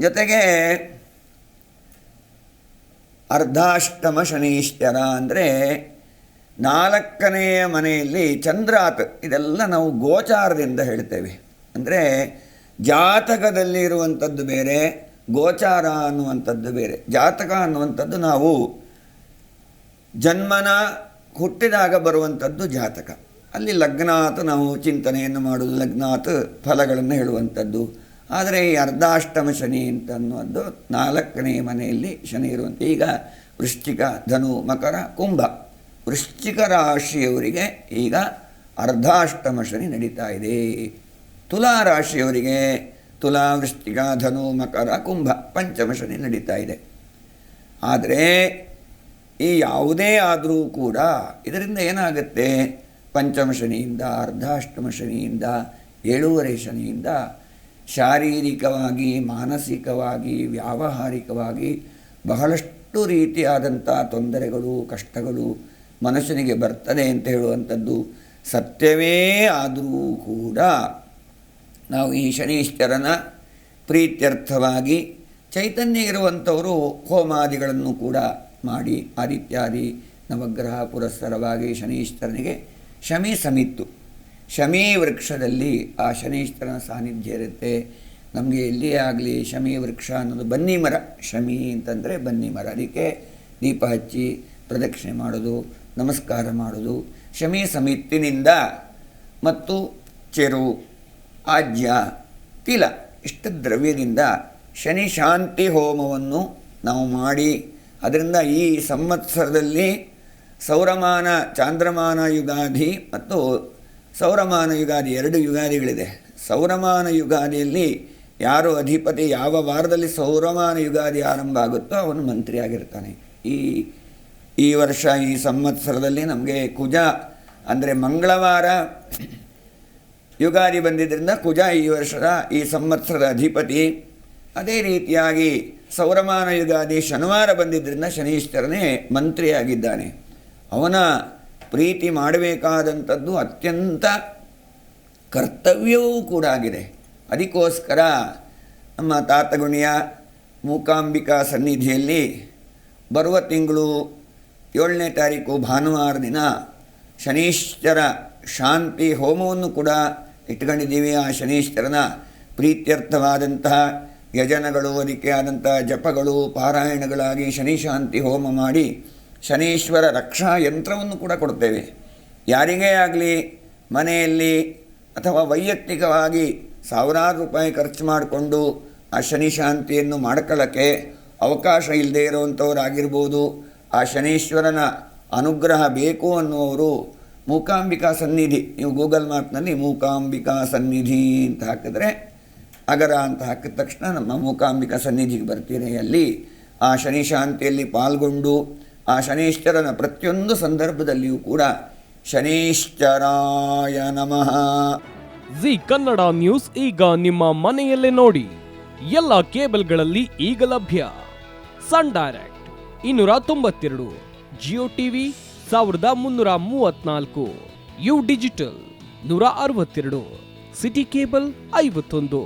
ಜೊತೆಗೆ ಅರ್ಧಾಷ್ಟಮ ಶನೀಶ್ವರ ಅಂದರೆ ನಾಲ್ಕನೆಯ ಮನೆಯಲ್ಲಿ ಚಂದ್ರಾತ್, ಇದೆಲ್ಲ ನಾವು ಗೋಚಾರದಿಂದ ಹೇಳ್ತೇವೆ. ಅಂದರೆ ಜಾತಕದಲ್ಲಿ ಇರುವಂಥದ್ದು ಬೇರೆ, ಗೋಚಾರ ಅನ್ನುವಂಥದ್ದು ಬೇರೆ. ಜಾತಕ ಅನ್ನುವಂಥದ್ದು ನಾವು ಜನ್ಮನ ಹುಟ್ಟಿದಾಗ ಬರುವಂಥದ್ದು ಜಾತಕ. ಅಲ್ಲಿ ಲಗ್ನಾತ್ ನಾವು ಚಿಂತನೆಯನ್ನು ಮಾಡೋದು, ಲಗ್ನಾತ್ ಫಲಗಳನ್ನು ಹೇಳುವಂಥದ್ದು. ಆದರೆ ಈ ಅರ್ಧಾಷ್ಟಮ ಶನಿ ಅಂತ ಅನ್ನೋದು ನಾಲ್ಕನೇ ಮನೆಯಲ್ಲಿ ಶನಿ ಇರುವಂತೆ. ಈಗ ವೃಶ್ಚಿಕ, ಧನು, ಮಕರ, ಕುಂಭ. ವೃಶ್ಚಿಕ ರಾಶಿಯವರಿಗೆ ಈಗ ಅರ್ಧಾಷ್ಟಮ ಶನಿ ನಡೀತಾ ಇದೆ. ತುಲಾ ರಾಶಿಯವರಿಗೆ ತುಲಾ, ವೃಶ್ಚಿಕ, ಧನು, ಮಕರ, ಕುಂಭ ಪಂಚಮ ಶನಿ ನಡೀತಾ ಇದೆ. ಆದರೆ ಈ ಯಾವುದೇ ಆದರೂ ಕೂಡ ಇದರಿಂದ ಏನಾಗುತ್ತೆ? ಪಂಚಮ ಶನಿಯಿಂದ, ಅರ್ಧಾಷ್ಟಮ ಶನಿಯಿಂದ, ಏಳೂವರೆ ಶನಿಯಿಂದ ಶಾರೀರಿಕವಾಗಿ, ಮಾನಸಿಕವಾಗಿ, ವ್ಯಾವಹಾರಿಕವಾಗಿ ಬಹಳಷ್ಟು ರೀತಿಯಾದಂಥ ತೊಂದರೆಗಳು, ಕಷ್ಟಗಳು ಮನುಷ್ಯನಿಗೆ ಬರ್ತದೆ ಅಂತ ಹೇಳುವಂಥದ್ದು ಸತ್ಯವೇ ಆದರೂ ಕೂಡ ನಾವು ಈ ಶನೀಶ್ವರನ ಪ್ರೀತ್ಯರ್ಥವಾಗಿ ಚೈತನ್ಯ ಇರುವಂಥವರು ಹೋಮಾದಿಗಳನ್ನು ಕೂಡ ಮಾಡಿ ಆದಿತ್ಯಾದಿ ನವಗ್ರಹ ಪುರಸ್ಸರವಾಗಿ ಶನೀಶ್ವರನಿಗೆ ಶಮಿ ಸಮಿತ್ತು ಶಮಿ ವೃಕ್ಷದಲ್ಲಿ ಆ ಶನೀಶ್ವರನ ಸಾನ್ನಿಧ್ಯ ಇರುತ್ತೆ. ನಮಗೆ ಎಲ್ಲಿಯೇ ಆಗಲಿ ಶಮಿ ವೃಕ್ಷ ಅನ್ನೋದು ಬನ್ನಿ ಮರ. ಶಮಿ ಅಂತಂದರೆ ಬನ್ನಿ ಮರ. ಅದಕ್ಕೆ ದೀಪ ಹಚ್ಚಿ ಪ್ರದಕ್ಷಿಣೆ ಮಾಡೋದು, ನಮಸ್ಕಾರ ಮಾಡೋದು. ಶಮಿ ಸಮಿತಿನಿಂದ ಮತ್ತು ಚೆರು, ಆಜ್ಯ, ತಿಲ ಇಷ್ಟು ದ್ರವ್ಯದಿಂದ ಶನಿ ಶಾಂತಿ ಹೋಮವನ್ನು ನಾವು ಮಾಡಿ ಅದರಿಂದ ಈ ಸಂವತ್ಸರದಲ್ಲಿ ಸೌರಮಾನ, ಚಾಂದ್ರಮಾನ ಯುಗಾದಿ ಮತ್ತು ಸೌರಮಾನ ಯುಗಾದಿ ಎರಡು ಯುಗಾದಿಗಳಿದೆ. ಸೌರಮಾನ ಯುಗಾದಿಯಲ್ಲಿ ಯಾರು ಅಧಿಪತಿ ಯಾವ ವಾರದಲ್ಲಿ ಸೌರಮಾನ ಯುಗಾದಿ ಆರಂಭ ಆಗುತ್ತೋ ಅವನು ಮಂತ್ರಿಯಾಗಿರ್ತಾನೆ. ಈ ಈ ವರ್ಷ, ಈ ಸಂವತ್ಸರದಲ್ಲಿ ನಮಗೆ ಕುಜ ಅಂದರೆ ಮಂಗಳವಾರ ಯುಗಾದಿ ಬಂದಿದ್ದರಿಂದ ಕುಜ ಈ ವರ್ಷದ, ಈ ಸಂವತ್ಸರದ ಅಧಿಪತಿ. ಅದೇ ರೀತಿಯಾಗಿ ಸೌರಮಾನ ಯುಗಾದಿ ಶನಿವಾರ ಬಂದಿದ್ದರಿಂದ ಶನೀಶ್ವರನೇ ಮಂತ್ರಿಯಾಗಿದ್ದಾನೆ. ಅವನ ಪ್ರೀತಿ ಮಾಡಬೇಕಾದಂಥದ್ದು ಅತ್ಯಂತ ಕರ್ತವ್ಯವೂ ಕೂಡ ಆಗಿದೆ. ಅದಕ್ಕೋಸ್ಕರ ನಮ್ಮ ತಾತಗುಣಿಯ ಮೂಕಾಂಬಿಕಾ ಸನ್ನಿಧಿಯಲ್ಲಿ ಬರುವ ತಿಂಗಳು ಏಳನೇ ತಾರೀಕು ಭಾನುವಾರ ದಿನ ಶನೀಶ್ವರ ಶಾಂತಿ ಹೋಮವನ್ನು ಕೂಡ ಇಟ್ಕೊಂಡಿದ್ದೀವಿ ಆ ಶನೀಶ್ವರನ ಪ್ರೀತ್ಯರ್ಥವಾದಂತಹ ಯಜನಗಳು ಅದಕ್ಕೆ ಆದಂತಹ ಜಪಗಳು, ಪಾರಾಯಣಗಳಾಗಿ ಶನಿ ಶಾಂತಿ ಹೋಮ ಮಾಡಿ ಶನೀಶ್ವರ ರಕ್ಷಾ ಯಂತ್ರವನ್ನು ಕೂಡ ಕೊಡ್ತೇವೆ ಯಾರಿಗೇ ಆಗಲಿ, ಮನೆಯಲ್ಲಿ ಅಥವಾ ವೈಯಕ್ತಿಕವಾಗಿ ಸಾವಿರಾರು ರೂಪಾಯಿ ಖರ್ಚು ಮಾಡಿಕೊಂಡು ಆ ಶನಿ ಶಾಂತಿಯನ್ನು ಮಾಡ್ಕೊಳ್ಳೋಕ್ಕೆ ಅವಕಾಶ ಇಲ್ಲದೆ ಇರುವಂಥವರಾಗಿರ್ಬೋದು ಆ ಶನೀಶ್ವರನ ಅನುಗ್ರಹ ಬೇಕು ಅನ್ನುವರು ಮೂಕಾಂಬಿಕಾ ಸನ್ನಿಧಿ. ನೀವು ಗೂಗಲ್ ಮ್ಯಾಪ್ನಲ್ಲಿ ಮೂಕಾಂಬಿಕಾ ಸನ್ನಿಧಿ ಅಂತ ಹಾಕಿದ್ರೆ ಅಗರ ಅಂತ ಹಾಕಿದ ತಕ್ಷಣ ನಮ್ಮ ಮೂಕಾಂಬಿಕಾ ಸನ್ನಿಧಿಗೆ ಬರ್ತೀರಿ. ಅಲ್ಲಿ ಆ ಶನಿ ಶಾಂತಿಯಲ್ಲಿ ಪಾಲ್ಗೊಂಡು ಆ ಶನೀಶ್ವರನ ಪ್ರತಿಯೊಂದು ಸಂದರ್ಭದಲ್ಲಿಯೂ ಕೂಡ ಶನೀಶ್ವರಾಯ ನಮಃ. ಜಿ ಕನ್ನಡ ನ್ಯೂಸ್ ಈಗ ನಿಮ್ಮ ಮನೆಯಲ್ಲೇ ನೋಡಿ. ಎಲ್ಲ ಕೇಬಲ್ಗಳಲ್ಲಿ ಈಗ ಲಭ್ಯ. ಸನ್ ಡೈರೆಕ್ಟ್ ಇನ್ನೂರ ತೊಂಬತ್ತೆರಡು, ಜಿಯೋ ಟಿವಿ ಸಾವಿರದ ಮುನ್ನೂರ ಮೂವತ್ನಾಲ್ಕು, ಯು ಡಿಜಿಟಲ್ ನೂರ ಅರವತ್ತೆರಡು, ಸಿಟಿ ಕೇಬಲ್ ಐವತ್ತೊಂದು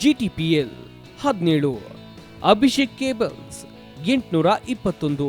ಜಿ ಟಿ ಪಿ ಎಲ್ ಹದಿನೇಳು, ಅಭಿಷೇಕ್ ಕೇಬಲ್ಸ್ ಎಂಟುನೂರ ಇಪ್ಪತ್ತೊಂದು.